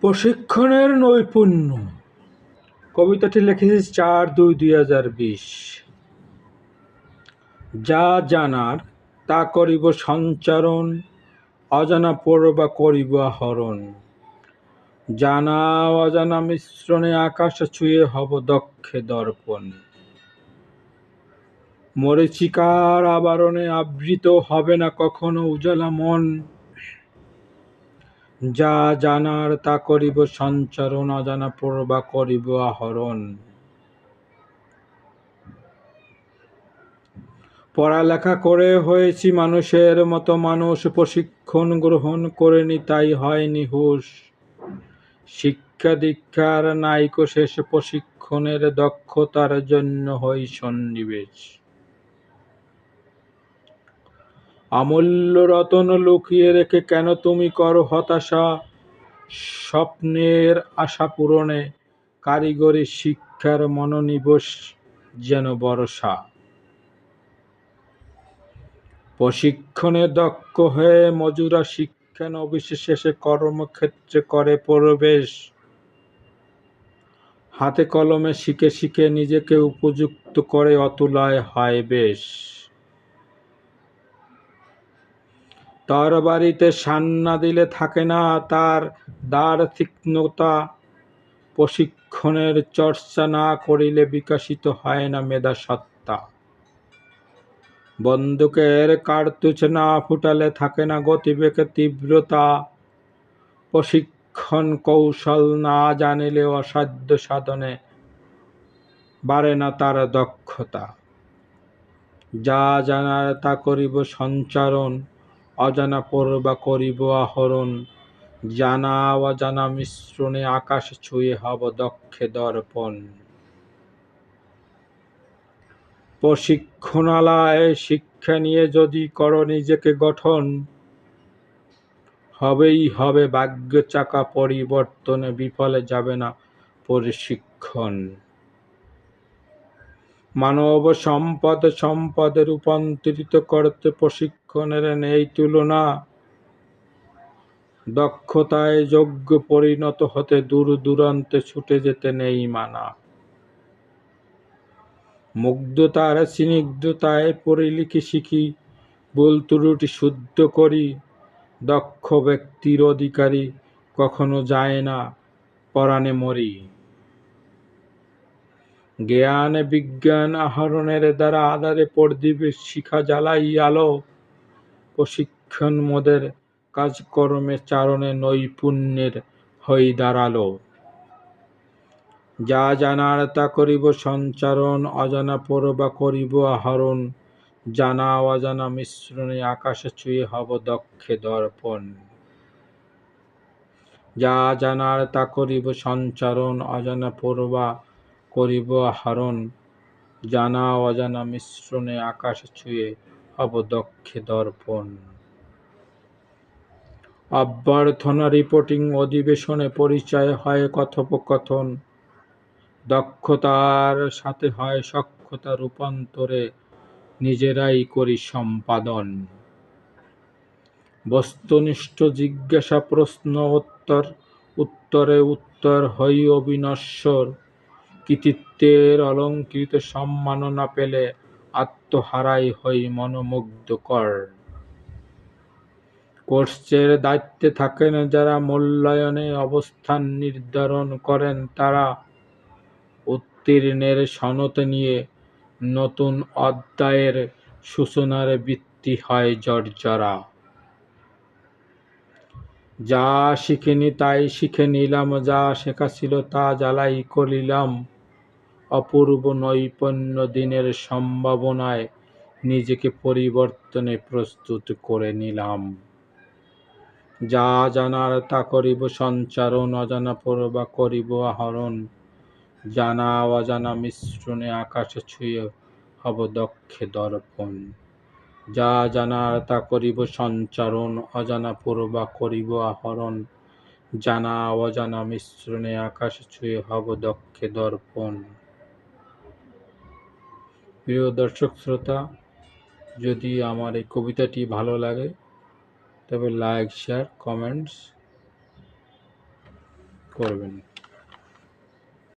প্রশিক্ষণের নৈপুণ্য। কবিতাটি লিখেছি চার দুই দুই হাজার বিশ। যা জানার, তা করিব সঞ্চারণ, অজানা পড়বা করিব আহরণ। জানা অজানা মিশ্রণে আকাশ ছুঁয়ে হব দক্ষে দর্পণ। মরিচিকার আবরণে আবৃত হবে না কখনো উজালা মন। যা জানার তা করিব সঞ্চারণ অজানা পড়বা করিব আহরণ। পড়ালেখা করে হয়েছি মানুষের মতো মানুষ, প্রশিক্ষণ গ্রহণ করেনি তাই হয়নি হুশ। শিক্ষা দীক্ষার নাইকো শেষ প্রশিক্ষণের দক্ষতার জন্য হই সন্নিবেশ। অমূল্য রতন লুকিয়ে রেখে কেন তুমি করো হতাশা? স্বপ্নের আশা পূরণে কারিগরি শিক্ষার মনোনিবেশ যেন বরসা। প্রশিক্ষণে দক্ষ হয়ে মজুরা শিক্ষা নবিশেষে কর্মক্ষেত্রে করে প্রবেশ। হাতে কলমে শিখে শিখে নিজেকে উপযুক্ত করে অতুলায় হয় বেশ। তার বাড়িতে সান্না দিলে থাকে না তার দ্বার তীক্ষ্ণতা। প্রশিক্ষণের চর্চা না করিলে বিকশিত হয় না মেধা সত্তা বন্দুকের কার্তুজ না ফুটালে থাকে না গতিবেগে তীব্রতা। প্রশিক্ষণ কৌশল না জানিলে অসাধ্য সাধনে বাড়ে না তার দক্ষতা। যা জানার তা করিব সঞ্চারণ। অজানা পড়বা করিব আহরণ, জানা অজানা মিশ্রণে আকাশ ছুঁয়ে হব দক্ষে দর্পণ। প্রশিক্ষণালয়ে শিক্ষা নিয়ে যদি করো নিজেকে গঠন, হবেই হবে ভাগ্য চাকা পরিবর্তনে বিফলে যাবে না প্রশিক্ষণ। মানব সম্পদ সম্পদে রূপান্তরিত করতে প্রশিক্ষণের নেই তুলনা। দক্ষতায় যোগ্য পরিণত হতে দূর দূরান্তে ছুটে যেতে নেই মানা। মুগ্ধতার স্নিগ্ধতায় পরিলিখি শিখি, ভুল ত্রুটি শুদ্ধ করি। দক্ষ ব্যক্তির অধিকারী কখনো যায় না পরাণে মরি। জ্ঞান বিজ্ঞান আহরণের দ্বারা আধারে পরদিবে শিখা জ্বালাই আলো। প্রশিক্ষণ মোদের কাজকর্মে চারণে নৈপুণ্যের হই দাঁড়াল। যা জানার তা করিব সঞ্চারণ, অজানা পড়বা করিব আহরণ। জানা অজানা মিশ্রণে আকাশে ছুঁয়ে হব দক্ষে দর্পণ। যা জানার তা করিব সঞ্চারণ, অজানা পড়বা করিব আহরণ। জানা অজানা মিশ্রণে আকাশ ছুঁয়ে অবদক্ষে দর্পণ। অভ্যর্থনা রিপোর্টিং অধিবেশনে পরিচয় হয় কথোপকথন। দক্ষতার সাথে হয় সক্ষতা রূপান্তরে নিজেরাই করি সম্পাদন। বস্তুনিষ্ঠ জিজ্ঞাসা প্রশ্ন উত্তর, উত্তরে উত্তর হই অবিনশ্বর কৃতিত্বের অলঙ্কৃত সম্মাননা পেলে আত্মহারাই হই মনোমুগ্ধকর। কোর্সের দায়িত্বে থাকেন যারা মূল্যায়নে অবস্থান নির্ধারণ করেন, তারা উত্তীর্ণের সনদ নিয়ে নতুন অধ্যায়ের সূচনার বৃত্তি হয় জর্জরা। যা শিখিনি তাই শিখে নিলাম, যা শেখা ছিল তা জ্বালাই করিলাম। অপূর্ব নৈপুণ্য দিনের সম্ভাবনায় নিজেকে পরিবর্তনে প্রস্তুত করে নিলাম। যা জানার তা করিব সঞ্চারণ অজানা পড়বা করিব আহরণ। জানা, অজানা মিশ্রণে আকাশে ছুঁয়ে হব দক্ষে দর্পণ। যা জানার তা করিব সঞ্চারণ অজানা পূর্বা করিব আহরণ। জানা, অজানা মিশ্রণে আকাশ ছুঁয়ে হব দক্ষে দর্পণ। প্রিয় দর্শক শ্রোতা যদি আমার এই কবিতাটি ভালো লাগে তবে লাইক শেয়ার কমেন্টস করবেন।